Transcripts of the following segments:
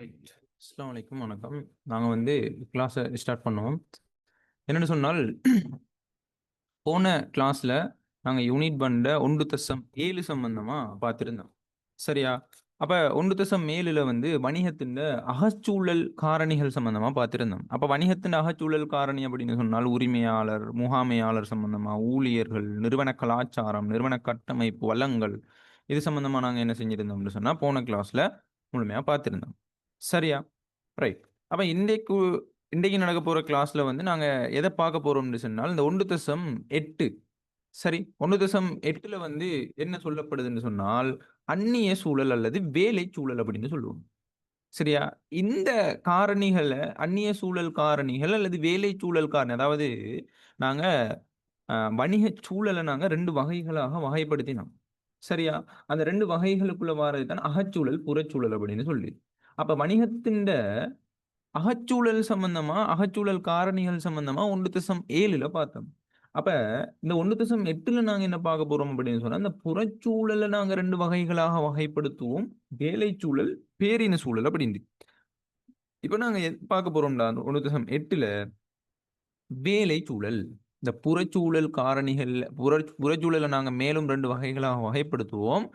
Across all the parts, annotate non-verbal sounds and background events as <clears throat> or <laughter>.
Right வணக்கம். நாங்கள் வந்து கிளாஸை ஸ்டார்ட் பண்ணுவோம். என்னென்னு சொன்னால் போன கிளாஸில் நாங்கள் யூனிட் பண்ட ஒன்று தசம் ஏழு சம்பந்தமாக பார்த்துருந்தோம். சரியா? அப்போ ஒன்று தசம் ஏழில் வந்து வணிகத்தின் அகச்சூழல் காரணிகள் சம்பந்தமாக பார்த்துருந்தோம். அப்போ வணிகத்தின் அகச்சூழல் காரணி அப்படின்னு சொன்னால் உரிமையாளர் முகாமையாளர் சம்பந்தமாக ஊழியர்கள் நிறுவன கலாச்சாரம் நிறுவன கட்டமைப்பு வளங்கள் இது சம்பந்தமாக நாங்கள் என்ன செஞ்சுருந்தோம்னு சொன்னால் போன கிளாஸில் முழுமையாக பார்த்துருந்தோம். சரியா? ரைட் அப்போ இன்றைக்கு இன்றைக்கு நடக்க போகிற கிளாஸில் வந்து நாங்கள் எதை பார்க்க போகிறோம்னு சொன்னால் இந்த ஒன்று தசம் எட்டு. சரி? ஒன்று தசம் எட்டில் வந்து என்ன சொல்லப்படுதுன்னு சொன்னால் அந்நிய சூழல் அல்லது வேலை சூழல் அப்படின்னு சொல்லுவோம். சரியா? இந்த காரணிகளை அந்நிய சூழல் காரணிகள் அல்லது வேலை சூழல் காரணி அதாவது நாங்கள் வணிக சூழலை நாங்கள் ரெண்டு வகைகளாக வகைப்படுத்தினோம். சரியா? அந்த ரெண்டு வகைகளுக்குள்ள வாரது தான் அகச்சூழல் புறச்சூழல் அப்படின்னு சொல்லி. அப்ப வணிகத்தின் அகச்சூழல் சம்பந்தமா அகச்சூழல் காரணிகள் சம்பந்தமா ஒன்று திசம் ஏழுல பார்த்தோம். அப்ப இந்த ஒன்று திசம் எட்டுல நாங்க என்ன பார்க்க போறோம் அப்படின்னு சொன்னா இந்த புறச்சூழலை நாங்க ரெண்டு வகைகளாக வகைப்படுத்துவோம். வேலை சூழல் பேரின சூழல் அப்படின்னு இப்ப நாங்க பார்க்க போறோம்டா ஒன்று திசம் எட்டுல வேலை சூழல் இந்த புறச்சூழல் காரணிகள் புற புறச்சூழலை நாங்கள் மேலும் ரெண்டு வகைகளாக வகைப்படுத்துவோம்.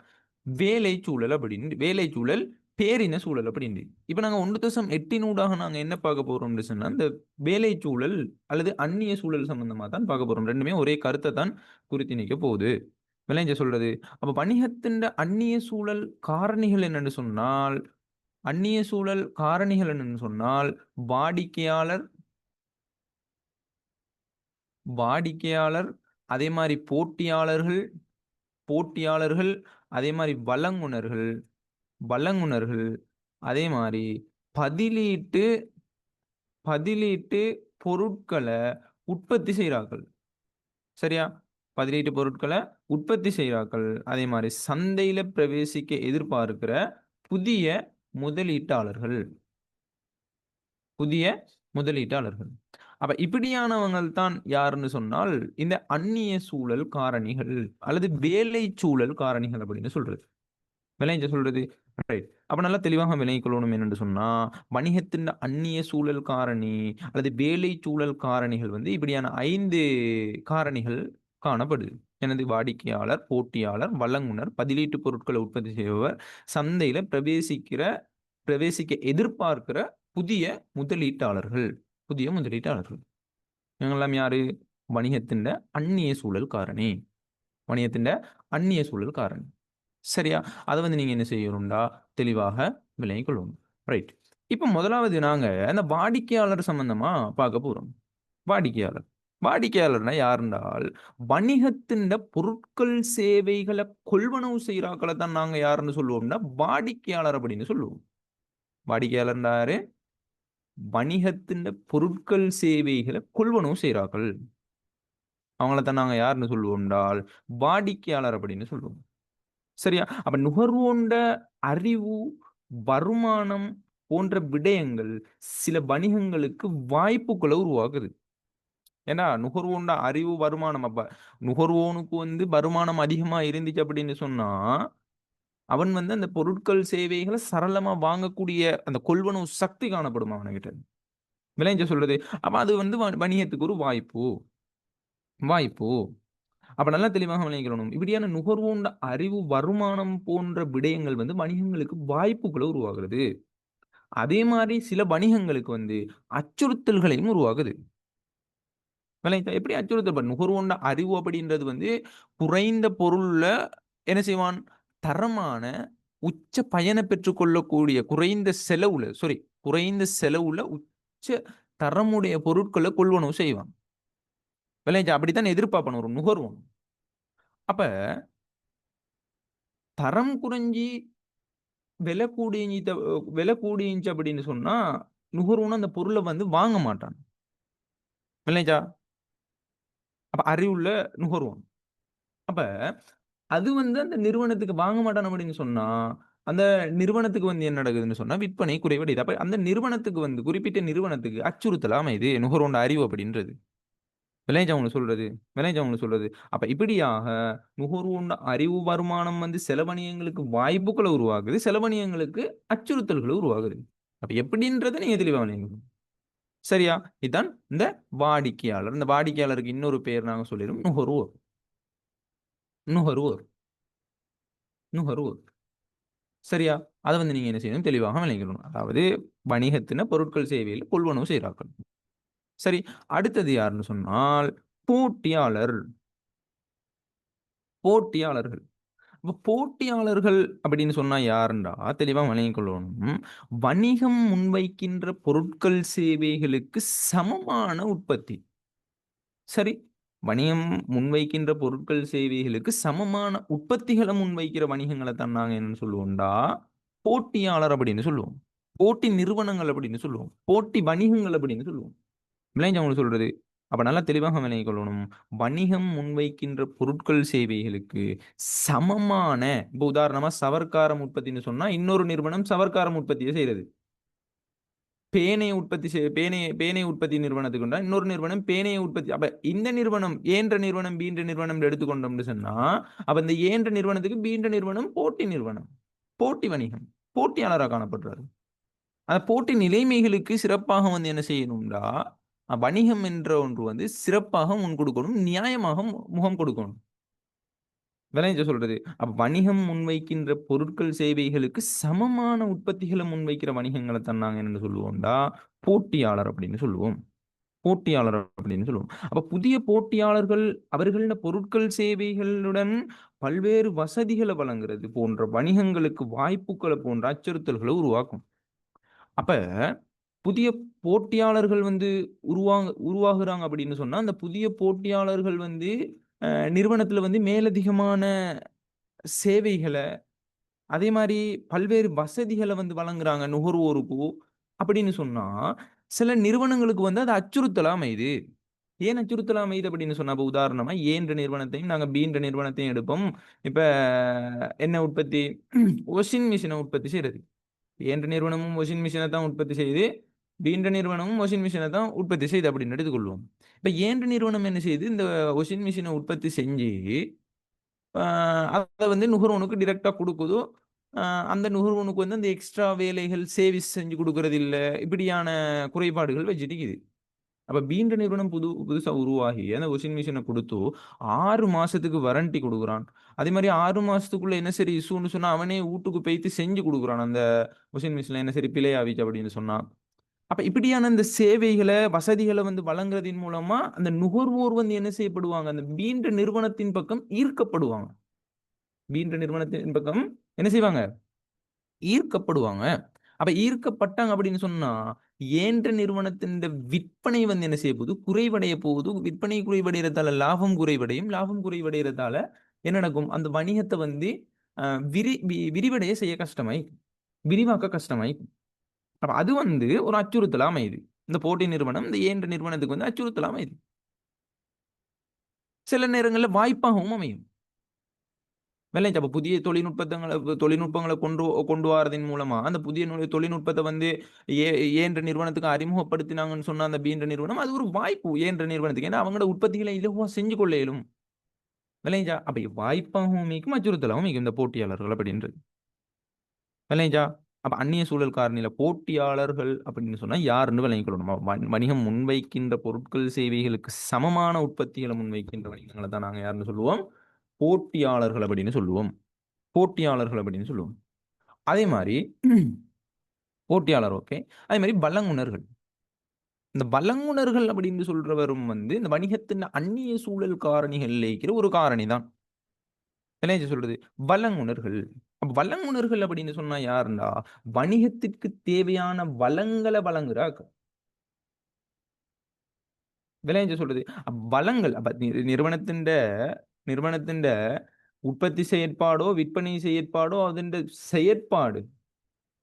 வேலை சூழல் அப்படின்னு வேலை சூழல் பேரின சூழல் அப்படின்னு இப்போ நாங்கள் ஒன்று தசம் எட்டினூடாக நாங்கள் என்ன பார்க்க போகிறோம்னு சொன்னால் இந்த வேலை சூழல் அல்லது அந்நிய சூழல் சம்பந்தமாக தான் பார்க்க போகிறோம் ரெண்டுமே ஒரே கருத்தை தான் குறித்து நிற்க போகுது. விளைஞ்ச சொல்றது? அப்போ வணிகத்தின் அந்நிய சூழல் காரணிகள் என்னன்னு சொன்னால் அந்நிய சூழல் காரணிகள் என்னன்னு சொன்னால் வாடிக்கையாளர் வாடிக்கையாளர் அதே மாதிரி போட்டியாளர்கள் போட்டியாளர்கள் அதே மாதிரி வழங்குனர்கள் வழங்குனர்கள் அதே மாதிரி பதிலீட்டு பதிலீட்டு பொருட்களை உற்பத்தி செய்கிறார்கள் சரியா? பதிலீட்டு பொருட்களை உற்பத்தி செய்கிறார்கள் அதே மாதிரி சந்தையில் பிரவேசிக்க எதிர்பார்க்கிற புதிய முதலீட்டாளர்கள். புதிய முதலீட்டாளர்கள். அப்ப இப்படியானவங்கள் தான் யாருன்னு சொன்னால் இந்த அந்நிய சூழல் காரணிகள் அல்லது வேலை சூழல் காரணிகள் அப்படின்னு சொல்றது. விளைஞ்ச சொல்றது. ரைட் அப்ப நல்லா தெளிவாக விளங்கிக் கொள்ளணும் என்னென்று சொன்னா வணிகத்தின் அந்நிய சூழல் காரணி அல்லது வேலை சூழல் காரணிகள் வந்து இப்படியான ஐந்து காரணிகள் காணப்படுது. எனது வாடிக்கையாளர் போட்டியாளர் வழங்குனர் பதிலீட்டு பொருட்களை உற்பத்தி செய்பவர் சந்தையில பிரவேசிக்கிற பிரவேசிக்க எதிர்பார்க்கிற புதிய முதலீட்டாளர்கள். புதிய முதலீட்டாளர்கள். இவங்கெல்லாம் யாரு? வணிகத்தின் அந்நிய சூழல் காரணி. வணிகத்தின் அந்நிய சூழல் காரணி. சரியா? அதை வந்து நீங்கள் என்ன செய்யணும்டா? தெளிவாக விளங்கிக் கொள்ளணும் ரைட் இப்போ முதலாவது நாங்கள் அந்த வாடிக்கையாளர் சம்மந்தமாக பார்க்க போகிறோம் வாடிக்கையாளர். வாடிக்கையாளர்னா யாருன்றால் வணிகத்தின் பொருட்கள் சேவைகளை கொள்வனவு செய்கிறாக்களை தான் நாங்கள் யாருன்னு சொல்லுவோம்னா வாடிக்கையாளர் அப்படின்னு சொல்லுவோம். வாடிக்கையாளர்னா யாரு? வணிகத்தின் பொருட்கள் சேவைகளை கொள்வனவு செய்கிறார்கள் அவங்கள தான் நாங்கள் யாருன்னு சொல்லுவோம்னால் வாடிக்கையாளர் அப்படின்னு சொல்லுவோம். சரியா? அப்ப நுகர்வோண்ட அறிவு வருமானம் போன்ற விடயங்கள் சில வணிகங்களுக்கு வாய்ப்புகளை உருவாக்குது. ஏன்னா நுகர்வோண்ட அறிவு வருமானம் அப்ப நுகர்வோனுக்கு வந்து வருமானம் அதிகமா இருந்துச்சு அப்படின்னு சொன்னா அவன் வந்து அந்த பொருட்கள் சேவைகளை சரளமா வாங்கக்கூடிய அந்த கொள்வனவு சக்தி காணப்படும் அவன்கிட்ட விளைஞ்ச சொல்றது? அப்ப அது வந்து வணிகத்துக்கு ஒரு வாய்ப்பு. வாய்ப்பு. அப்ப நல்லா தெளிவாக விளங்கிக்கணும் இப்படியான நுகர்வோண்ட அறிவு வருமானம் போன்ற விடயங்கள் வந்து வணிகங்களுக்கு வாய்ப்புகளை உருவாகிறது அதே மாதிரி சில வணிகங்களுக்கு வந்து அச்சுறுத்தல்களையும் உருவாகுது எப்படி அச்சுறுத்தல்? நுகர்வோண்ட அறிவு அப்படின்றது வந்து குறைந்த பொருள்ல என்ன செய்வான்? தரமான உச்ச பயனை பெற்றுக்கொள்ளக்கூடிய குறைந்த செலவுல சாரி குறைந்த செலவுல உச்ச தரமுடைய பொருட்களை கொள்வனவு செய்வான். விளைஞ்சா அப்படித்தான் எதிர்பார்ப்பணும் ஒரு நுகர்வோம் அப்ப தரம் குறைஞ்சி விலை கூடிஞ்சி விலை கூடிஞ்சி அப்படின்னு சொன்னா நுகர்வோன்னு அந்த பொருளை வந்து வாங்க மாட்டான் விளைஞ்சா? அப்ப அறிவுள்ள நுகர்வோம் அப்ப அது வந்து அந்த நிறுவனத்துக்கு வாங்க மாட்டான் அப்படின்னு சொன்னா அந்த நிறுவனத்துக்கு வந்து என்ன நடக்குதுன்னு சொன்னா விற்பனை குறைவடையுது. அப்ப அந்த நிறுவனத்துக்கு வந்து குறிப்பிட்ட நிறுவனத்துக்கு அச்சுறுத்தலாம் இது நுகர்வோண்ட அறிவு அப்படின்றது. விளைஞ்சவங்களை சொல்றது விளைஞ்சவங்களை சொல்றது. அப்ப இப்படியாக நுகர்வோண்ட அறிவு வருமானம் வந்து செலவணியங்களுக்கு வாய்ப்புகளை உருவாகுது செலவணியங்களுக்கு அச்சுறுத்தல்களை உருவாகுது அப்ப எப்படின்றத நீங்க தெளிவா விளங்கணும் சரியா? இதுதான் இந்த வாடிக்கையாளர். இந்த வாடிக்கையாளருக்கு இன்னொரு பேர் நாங்க சொல்லிடும் நுகர்வோர். நுகர்வோர். நுகர்வோர். சரியா? அதை வந்து நீங்க என்ன செய்யணும்? தெளிவாக விளங்கிக்கணும். அதாவது வணிகத்தின பொருட்கள் சேவையில் கொள்வனவு செய்கிறார்கள். சரி அடுத்தது யாருன்னு சொன்னால் போட்டியாளர். போட்டியாளர்கள். இப்போ போட்டியாளர்கள் அப்படின்னு சொன்னா யாருண்டா? தெளிவா விளங்கிக் கொள்ளணும். வணிகம் முன்வைக்கின்ற பொருட்கள் சேவைகளுக்கு சமமான உற்பத்தி. சரி வணிகம் முன்வைக்கின்ற பொருட்கள் சேவைகளுக்கு சமமான உற்பத்திகளை முன்வைக்கிற வணிகங்களை தான் என்னன்னு என்ன சொல்லுவோம்டா? போட்டியாளர் அப்படின்னு சொல்லுவோம். போட்டி நிறுவனங்கள் அப்படின்னு சொல்லுவோம். போட்டி வணிகங்கள் அப்படின்னு சொல்லுவோம். விளைஞ்ச உங்களுக்கு சொல்றது. அப்ப நல்லா தெளிவாக விளங்கிக் கொள்ளணும். வணிகம் முன்வைக்கின்ற பொருட்கள் சேவைகளுக்கு சமமான இப்போ உதாரணமா சவர்க்காரம் உற்பத்தின்னு சொன்னா இன்னொரு நிறுவனம் சவர்க்காரம் உற்பத்தியை செய்யறது பேனை உற்பத்தி செய் பேனை பேனை உற்பத்தி நிறுவனத்துக்கு இன்னொரு நிறுவனம் பேனையை உற்பத்தி அப்ப இந்த நிறுவனம் ஏன்ற நிறுவனம் பீன்ற நிறுவனம் எடுத்துக்கொண்டோம்னு சொன்னா அப்ப இந்த ஏன்ற நிறுவனத்துக்கு பீன்ற நிறுவனம் போட்டி நிறுவனம் போட்டி வணிகம் போட்டியாளராக காணப்படுறாரு. அந்த போட்டி நிலைமைகளுக்கு சிறப்பாக வந்து என்ன செய்யணும்டா வணிகம் என்ற ஒன்று வந்து சிறப்பாக முன் கொடுக்கணும் நியாயமாக மு- முகம் கொடுக்கணும். விளைஞ்ச சொல்றது? அப்ப வணிகம் முன்வைக்கின்ற பொருட்கள் சேவைகளுக்கு சமமான உற்பத்திகளை முன்வைக்கிற வணிகங்களை தான் நாங்க என்ன சொல்லுவோம்டா? போட்டியாளர் அப்படின்னு சொல்லுவோம். போட்டியாளர் அப்படின்னு சொல்லுவோம். அப்ப புதிய போட்டியாளர்கள் அவர்கள பொருட்கள் சேவைகளுடன் பல்வேறு வசதிகளை வழங்குறது போன்ற வணிகங்களுக்கு வாய்ப்புகளை போன்ற அச்சுறுத்தல்களை உருவாக்கும். அப்ப புதிய போட்டியாளர்கள் வந்து உருவாங்க உருவாகுறாங்க அப்படின்னு சொன்னா அந்த புதிய போட்டியாளர்கள் வந்து நிறுவனத்தில் நிறுவனத்துல வந்து மேலதிகமான சேவைகளை அதே மாதிரி பல்வேறு வசதிகளை வந்து வழங்குறாங்க நுகர்வோருக்கு அப்படின்னு சொன்னா சில நிறுவனங்களுக்கு வந்து அது அச்சுறுத்தலா அமையுது. ஏன் அச்சுறுத்தலா அமையுது அப்படின்னு சொன்னா இப்ப உதாரணமா ஏன்ற நிறுவனத்தையும் நாங்க பீன்ற நிறுவனத்தையும் எடுப்போம். இப்ப என்ன உற்பத்தி வாஷிங் மிஷினை உற்பத்தி செய்யறது ஏன்ற நிறுவனமும் வாஷிங் மிஷினை தான் உற்பத்தி செய்யுது. பீன்ற நிறுவனமும் வாஷிங் மிஷினை தான் உற்பத்தி செய்யுது அப்படின்னு எடுத்துக்கொள்வோம் இப்போ ஏன்ற நிறுவனம் என்ன செய்யுது இந்த வாஷிங் மிஷினை உற்பத்தி செஞ்சு அதை வந்து நுகர்வோனுக்கு டிரெக்டாக கொடுக்குதோ அந்த நுகர்வோனுக்கு வந்து அந்த எக்ஸ்ட்ரா வேலைகள் சேவிஸ் செஞ்சு கொடுக்கறது இல்லை இப்படியான குறைபாடுகள் வச்சுட்டு அப்போ அப்ப பீன்ற நிறுவனம் புது புதுசாக உருவாகி அந்த வாஷிங் மிஷினை கொடுத்து ஆறு மாதத்துக்கு வாரண்டி கொடுக்குறான். அதே மாதிரி ஆறு மாதத்துக்குள்ளே என்ன சரி இஷ்யூன்னு சொன்னால் அவனே வீட்டுக்கு போய்த்து செஞ்சு கொடுக்குறான். அந்த வாஷிங் மிஷினில் என்ன சரி பிழை ஆவிச்சு அப்படின்னு சொன்னான் அப்ப இப்படியான இந்த சேவைகளை வசதிகளை வந்து வழங்குறதின் மூலமா அந்த நுகர்வோர் வந்து என்ன செய்யப்படுவாங்க? அந்த பீன்ற நிறுவனத்தின் பக்கம் ஈர்க்கப்படுவாங்க. பீன்ற நிறுவனத்தின் பக்கம் என்ன செய்வாங்க? ஈர்க்கப்படுவாங்க. அப்ப ஈர்க்கப்பட்டாங்க அப்படின்னு சொன்னா ஏன்ற நிறுவனத்தின் விற்பனை வந்து என்ன செய்ய போகுது? குறைவடைய போகுது. விற்பனை குறைவடைகிறதால லாபம் குறைவடையும். லாபம் குறைவடைகிறதால என்ன நடக்கும்? அந்த வணிகத்தை வந்து விரி வி- விரிவடைய செய்ய கஷ்டமாய் விரிவாக்க கஷ்டமாய் அப்போ அது வந்து ஒரு அச்சுறுத்தலாக அமையுது. இந்த போட்டி நிறுவனம் இந்த ஏன்ற நிறுவனத்துக்கு வந்து அச்சுறுத்தலாக அமையுது. சில நேரங்களில் வாய்ப்பாகவும் அமையும். வெள்ளைஞ்சு அப்போ புதிய தொழில்நுட்பங்களை தொழில்நுட்பங்களை கொண்டு கொண்டு வரதின் மூலமா அந்த புதிய தொழில்நுட்பத்தை வந்து ஏ ஏன்ற நிறுவனத்துக்கு அறிமுகப்படுத்தினாங்கன்னு சொன்ன அந்த பீன்ற நிறுவனம் அது ஒரு வாய்ப்பு ஏன்ற நிறுவனத்துக்கு. ஏன்னா அவங்களோட உற்பத்திகளை இலகுவா செஞ்சு கொள்ள இயலும் விளைஞ்சா அப்படி வாய்ப்பாகவும் மிக்கும் அச்சுறுத்தலாகவும் மிக்கும் இந்த போட்டியாளர்கள் அப்படின்றது. விளைஞ்சா அப்ப அந்நிய சூழல் காரணியில போட்டியாளர்கள் அப்படின்னு சொன்னா யாருன்னு விளங்கிக் கொள்ளணும் வணிகம் முன்வைக்கின்ற பொருட்கள் சேவைகளுக்கு சமமான உற்பத்திகளை முன்வைக்கின்ற வணிகங்களை தான் நாங்க யாருன்னு சொல்லுவோம்? போட்டியாளர்கள் அப்படின்னு சொல்லுவோம். போட்டியாளர்கள் அப்படின்னு சொல்லுவோம். அதே மாதிரி <clears throat> போட்டியாளர் ஓகே அதே மாதிரி பலங்குணர்கள் இந்த பலங்குணர்கள் அப்படின்னு சொல்றவரும் வந்து இந்த வணிகத்தின் அந்நிய சூழல் காரணிகள் இருக்கிற ஒரு காரணி தான். என்ன சொல்றது வழங்குனர்கள் அப்ப வழங்குனர்கள் அப்படின்னு சொன்னா யாருண்டா வணிகத்திற்கு தேவையான வளங்களை வழங்குறாங்க விளைஞ்ச சொல்றது அப்ப வளங்கள் அப்ப நி- நிறுவனத்தின் நிறுவனத்தின் உற்பத்தி செயற்பாடோ விற்பனை செயற்பாடோ അതിന്റെ செயற்பாடு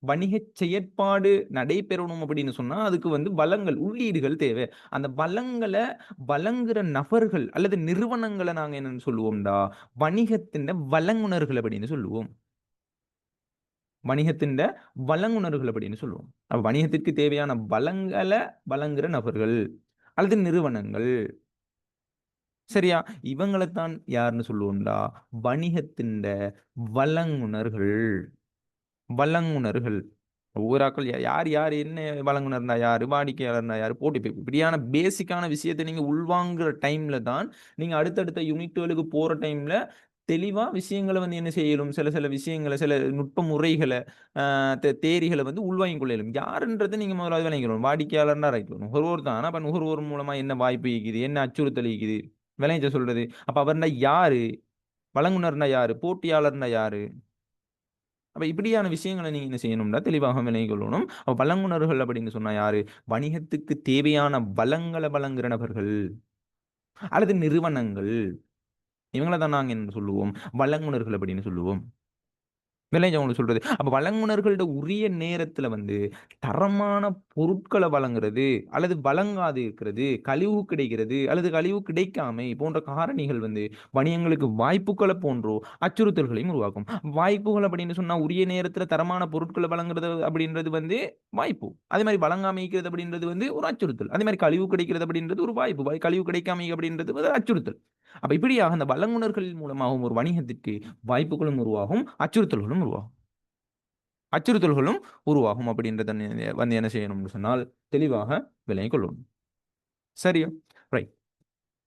வணிக செயற்பாடு நடைபெறணும் அப்படின்னு சொன்னா அதுக்கு வந்து வளங்கள் உள்ளீடுகள் தேவை. அந்த வளங்களை வழங்குற நபர்கள் அல்லது நிறுவனங்களை நாங்க என்னன்னு சொல்லுவோம்டா? வணிகத்தின் வழங்குனர்கள் அப்படின்னு சொல்லுவோம். வணிகத்தின் வழங்குனர்கள் அப்படின்னு சொல்லுவோம். வணிகத்திற்கு தேவையான வளங்களை வழங்குற நபர்கள் அல்லது நிறுவனங்கள். சரியா? இவங்களைத்தான் யாருன்னு சொல்லுவோம்டா? வணிகத்தின் வழங்குனர்கள். வழங்குனர்கள். ஒவ்வொரு ஆக்கள் யார் யார் என்ன வழங்குனர்னா யார் வாடிக்கையாளர்னா யார் போட்டி போய் இப்படியான பேசிக்கான விஷயத்தை நீங்கள் உள்வாங்குற டைமில் தான் நீங்கள் அடுத்தடுத்த யூனிட்டுகளுக்கு போகிற டைமில் தெளிவாக விஷயங்களை வந்து என்ன செய்யலும் சில சில விஷயங்களை சில நுட்ப முறைகளை தே- தேரிகளை வந்து உள்வாங்கிக் கொள்ளலும். யாருன்றதை நீங்கள் முதலாவது விளங்கிக்கணும். வாடிக்கையாளர்னா ரைட் நுகர்வோர் தான் அப்போ நுகர்வோர் மூலமாக என்ன வாய்ப்பு இருக்குது என்ன அச்சுறுத்தல் இருக்குது விளைஞ்ச சொல்கிறது அப்போ அவர்னா யார்? வழங்குனர்னா யார்? போட்டியாளர்னா யார்? அப்போ இப்படியான விஷயங்களை நீங்க என்ன செய்யணும்னா தெளிவாக விளங்கிக் கொள்ளணும். அப்போ வழங்குனர்கள் அப்படின்னு சொன்னா யாரு? வணிகத்துக்கு தேவையான வளங்களை வழங்குற நபர்கள் அல்லது நிறுவனங்கள். இவங்களை தான் நாங்க என்ன சொல்லுவோம்? வழங்குனர்கள் அப்படின்னு சொல்லுவோம். விளைஞ்ச உங்களுக்கு சொல்றது. அப்ப வழங்குனர்களோட உரிய நேரத்துல வந்து தரமான பொருட்களை வழங்குறது அல்லது வழங்காது இருக்கிறது கழிவு கிடைக்கிறது அல்லது கழிவு கிடைக்காமை போன்ற காரணிகள் வந்து வணிகங்களுக்கு வாய்ப்புகளை போன்றோ அச்சுறுத்தல்களையும் உருவாக்கும். வாய்ப்புகள் அப்படின்னு சொன்னா உரிய நேரத்துல தரமான பொருட்களை வழங்குறது அப்படின்றது வந்து வாய்ப்பு. அதே மாதிரி வழங்காமைக்கிறது அப்படின்றது வந்து ஒரு அச்சுறுத்தல். அதே மாதிரி கழிவு கிடைக்கிறது அப்படின்றது ஒரு வாய்ப்பு. வாய்- கழிவு கிடைக்காமை அப்படின்றது ஒரு அச்சுறுத்தல். அப்ப இப்படியாக அந்த வழங்குனர்கள் மூலமாகவும் ஒரு வணிகத்திற்கு வாய்ப்புகளும் உருவாகும் அச்சுறுத்தல்களும் உருவாகும். அச்சுறுத்தல்களும் உருவாகும் அப்படின்றத வந்து என்ன செய்யணும்னு சொன்னால் தெளிவாக விலை கொள்ளணும் சரியா? ரைட்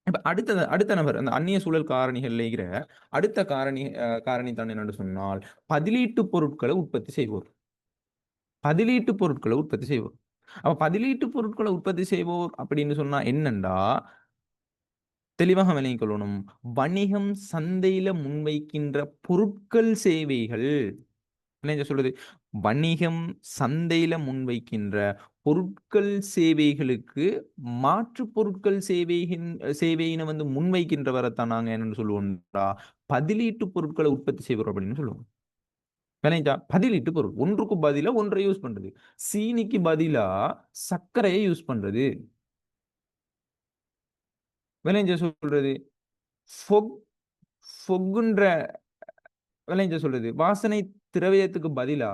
இப்ப அடுத்த அடுத்த நபர் அந்த அந்நிய சூழல் காரணிகள் இருக்கிற அடுத்த காரணி அஹ், காரணி தான் என்னன்னு சொன்னால் பதிலீட்டு பொருட்களை உற்பத்தி செய்வோர். பதிலீட்டு பொருட்களை உற்பத்தி செய்வோர். அப்ப பதிலீட்டு பொருட்களை உற்பத்தி செய்வோர் அப்படின்னு சொன்னா என்னண்டா தெளிவாக விளங்கிக் கொள்ளணும். வணிகம் சந்தையில முன்வைக்கின்ற பொருட்கள் சேவைகள். என்ன சொல்றது? வணிகம் சந்தையில முன்வைக்கின்ற பொருட்கள் சேவைகளுக்கு மாற்று பொருட்கள் சேவைகின் சேவையினை வந்து முன்வைக்கின்றவரைத்தான் நாங்க என்னன்னு சொல்லுவோம்டா. பதிலீட்டு பொருட்களை உற்பத்தி செய்வோம் அப்படின்னு சொல்லுவோம். விளைஞ்சா பதிலீட்டு பொருள். ஒன்றுக்கு பதிலா ஒன்றை யூஸ் பண்றது. சீனிக்கு பதிலா சர்க்கரையை யூஸ் பண்றது. விளைஞ்ச சொல்றது? ஃபொக் ஃபொக்குன்ற விளைஞ்ச சொல்றது. வாசனை திரவியத்துக்கு பதிலா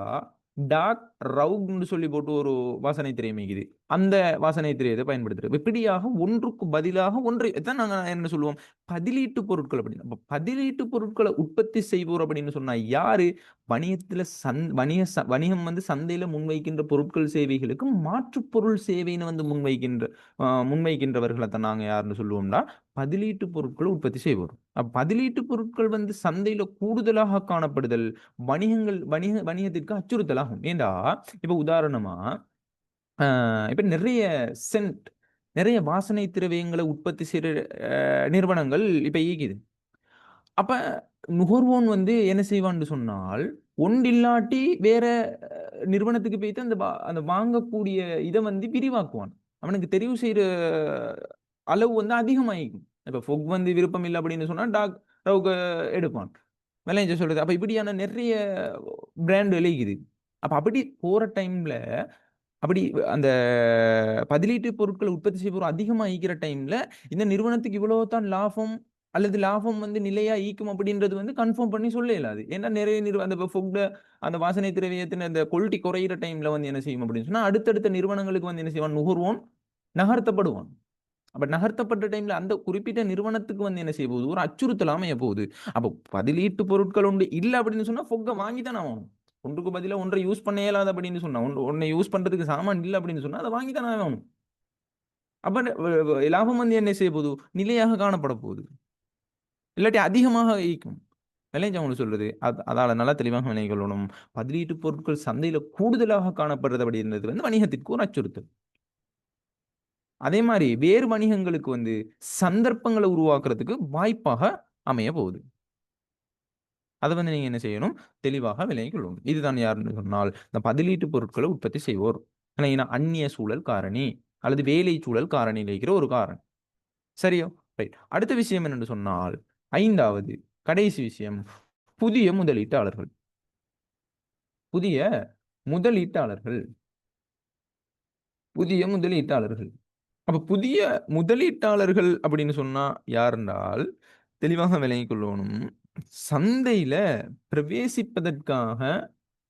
டாக் ரவுக்னு சொல்லி போட்டு ஒரு வாசனை திரையமைக்குது அந்த வாசனை திரையத்தை பயன்படுத்துறது. இப்படியாக ஒன்றுக்கு பதிலாக ஒன்றை தான் நாங்கள் என்ன சொல்லுவோம்? பதிலீட்டு பொருட்கள் அப்படின்னு. பதிலீட்டு பொருட்களை உற்பத்தி செய்வோர் அப்படின்னு சொன்னா யாரு? வணிகத்துல சந் வணிக ச- வணிகம் வந்து சந்தையில முன்வைக்கின்ற பொருட்கள் சேவைகளுக்கு மாற்றுப்பொருள் சேவைன்னு வந்து முன்வைக்கின்ற முன்வைக்கின்றவர்களை தான் நாங்க யாருன்னு சொல்லுவோம்னா பதிலீட்டு பொருட்களை உற்பத்தி செய்வோம் பதிலீட்டு பொருட்கள் வந்து சந்தையில கூடுதலாக காணப்படுதல் வணிகங்கள் வணிக வணிகத்திற்கு அச்சுறுத்தலாகும். ஏண்டா? இப்ப உதாரணமா இப்போ இப்ப நிறைய சென்ட் நிறைய வாசனை திரவியங்களை உற்பத்தி செய்யற நிறுவனங்கள் இப்ப இயக்கிது. அப்ப நுகர்வோன் வந்து என்ன செய்வான்னு சொன்னால் ஒன்றில்லாட்டி வேற நிறுவனத்துக்கு போயிட்டு அந்த அந்த வாங்கக்கூடிய இதை வந்து விரிவாக்குவான். அவனுக்கு தெரிவு செய்யற அளவு வந்து அதிகமாகிக்கும். இப்ப ஃபொக் வந்து விருப்பம் இல்லை அப்படின்னு சொன்னா டாக் ரவுக எடுப்பான். விளைஞ்ச சொல்றது அப்ப இப்படியான நிறைய பிராண்ட் விளைக்குது அப்ப அப்படி போற டைம்ல அப்படி அந்த பதிலீட்டு பொருட்களை உற்பத்தி செய்வோர் அதிகமாக ஈக்கிற டைம்ல இந்த நிறுவனத்துக்கு இவ்வளவு தான் லாபம் அல்லது லாபம் வந்து நிலையா ஈக்கும் அப்படின்றது வந்து கன்ஃபார்ம் பண்ணி சொல்ல இயலாது ஏன்னா நிறைய நிறுவ அந்த ஃபுட் அந்த வாசனை திரவியத்தின் அந்த குவாலிட்டி குறையிற டைம்ல வந்து என்ன செய்யும் அப்படின்னு சொன்னா அடுத்தடுத்த நிறுவனங்களுக்கு வந்து என்ன செய்வான்? நுகர்வோன் நகர்த்தப்படுவான். அப்ப நகர்த்தப்பட்ட டைம்ல அந்த குறிப்பிட்ட நிறுவனத்துக்கு வந்து என்ன செய்ய போகுது? ஒரு அச்சுறுத்தல் அமைய போகுது. அப்போ பதிலீட்டு பொருட்கள் உண்டு இல்லை அப்படின்னு சொன்னா ஃபொக்கை வாங்கி தானே ஆகணும். ஒன்றுக்கு பதிலாக ஒன்றை யூஸ் பண்ண இயலாது அப்படின்னு சொன்னா ஒன்று ஒன்றை யூஸ் பண்றதுக்கு சாமான் இல்லை அப்படின்னு சொன்னா அதை வாங்கி தானே ஆகணும். அப்ப லாபம் வந்து என்ன செய்ய போகுது? நிலையாக காணப்பட போகுது. இல்லாட்டி அதிகமாக ஈக்கும். விளைஞ்ச அவங்களுக்கு சொல்றது அது அதால் நல்லா தெளிவாக விளங்கிக் கொள்ளணும் பதிலீட்டு பொருட்கள் சந்தையில் கூடுதலாக காணப்படுறது இருந்தது வந்து வணிகத்திற்கு ஒரு அச்சுறுத்தல். அதே மாதிரி வேறு வணிகங்களுக்கு வந்து சந்தர்ப்பங்களை உருவாக்குறதுக்கு வாய்ப்பாக அமைய போகுது. அதை வந்து நீங்க என்ன செய்யணும்? தெளிவாக விலை கொள்ளணும் இதுதான் யாருன்னு சொன்னால் இந்த பதிலீட்டு பொருட்களை உற்பத்தி செய்வோர். இல்லைன்னா அந்நிய சூழல் காரணி அல்லது வேலை சூழல் காரணி இருக்கிற ஒரு காரணி. சரியோ? ரைட். அடுத்த விஷயம் என்னன்னு சொன்னால் ஐந்தாவது கடைசி விஷயம் புதிய முதலீட்டாளர்கள். புதிய முதலீட்டாளர்கள். புதிய முதலீட்டாளர்கள். அப்ப புதிய முதலீட்டாளர்கள் அப்படின்னு சொன்னா யாருன்றால் தெளிவாக விளங்கிக் கொள்ளணும். சந்தையில பிரவேசிப்பதற்காக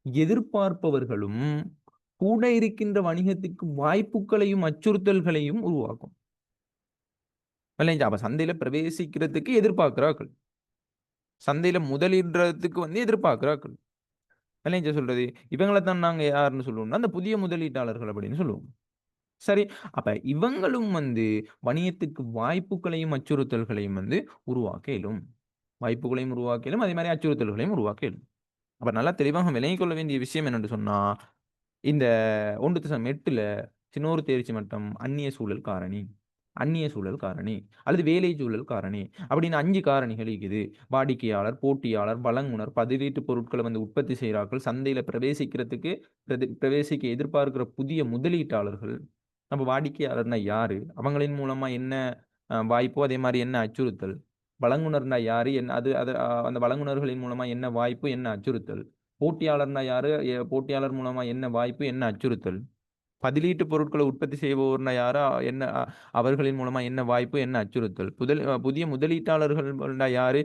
எதிர்பார்ப்பவர்களும் கூட இருக்கின்ற வணிகத்துக்கு வாய்ப்புகளையும் அச்சுறுத்தல்களையும் உருவாக்கும். விளைஞ்சா அப்போ சந்தையில் பிரவேசிக்கிறதுக்கு எதிர்பார்க்கிறார்கள். சந்தையில் முதலிடுறதுக்கு வந்து எதிர்பார்க்கிறார்கள். விளைஞ்ச சொல்கிறது இவங்களை தான் நாங்கள் யாருன்னு சொல்லுவோம்னா அந்த புதிய முதலீட்டாளர்கள் அப்படின்னு சொல்லுவோம். சரி அப்போ இவங்களும் வந்து வணிகத்துக்கு வாய்ப்புகளையும் அச்சுறுத்தல்களையும் வந்து உருவாக்க இயலும் வாய்ப்புகளையும் உருவாக்க இயலும் அதே மாதிரி அச்சுறுத்தல்களையும் உருவாக்க இயலும் அப்போ நல்லா தெளிவாக விளங்கிக் கொள்ள வேண்டிய விஷயம் என்னென்னு சொன்னால் இந்த ஒன்று தசம் எட்டில் சின்னோர் தேர்ச்சி மட்டம் அந்நிய சூழல் காரணி அந்நிய சூழல் காரணி அல்லது வேலை சூழல் காரணி. அப்படின்னு அஞ்சு காரணிகள் இருக்குது. வாடிக்கையாளர் போட்டியாளர் வழங்குனர் பதிலீட்டு பொருட்களை வந்து உற்பத்தி செய்கிறார்கள். சந்தையில் பிரவேசிக்கிறதுக்கு பிரவேசிக்க எதிர்பார்க்கிற புதிய முதலீட்டாளர்கள். நம்ம வாடிக்கையாளர்னா யாரு? அவங்களின் மூலமா என்ன வாய்ப்போ அதே மாதிரி என்ன அச்சுறுத்தல்? வழங்குனர்னா யாரு? என்ன அது அது அந்த வழங்குனர்களின் மூலமா என்ன வாய்ப்பு என்ன அச்சுறுத்தல்? போட்டியாளர்னா யாரு? போட்டியாளர் மூலமா என்ன வாய்ப்பு என்ன அச்சுறுத்தல்? பதிலீட்டு பொருட்களை உற்பத்தி செய்பவர்னா யாரா? என்ன அவர்களின் மூலமா என்ன வாய்ப்பு என்ன அச்சுறுத்தல்? புதல் புதிய முதலீட்டாளர்கள் யாரு?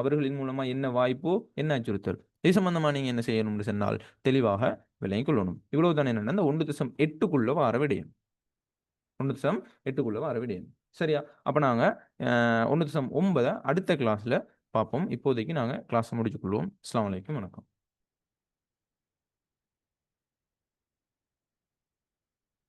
அவர்களின் மூலமா என்ன வாய்ப்பு என்ன அச்சுறுத்தல்? இது சம்பந்தமா நீங்க என்ன செய்யணும்னு சொன்னால் தெளிவாக விலை கொள்ளணும். இவ்வளவுதான் என்னன்னா இந்த ஒன்று தசம் எட்டுக்குள்ள வர விடையும் ஒன்று தசம் எட்டுக்குள்ள வர விடையும் சரியா? அப்ப நாங்க ஒன்று தசம் ஒன்பதை அடுத்த கிளாஸ்ல பார்ப்போம். இப்போதைக்கு நாங்கள் கிளாஸ் முடிச்சுக்கொள்வோம் அஸ்ஸலாமு அலைக்கும். வணக்கம்.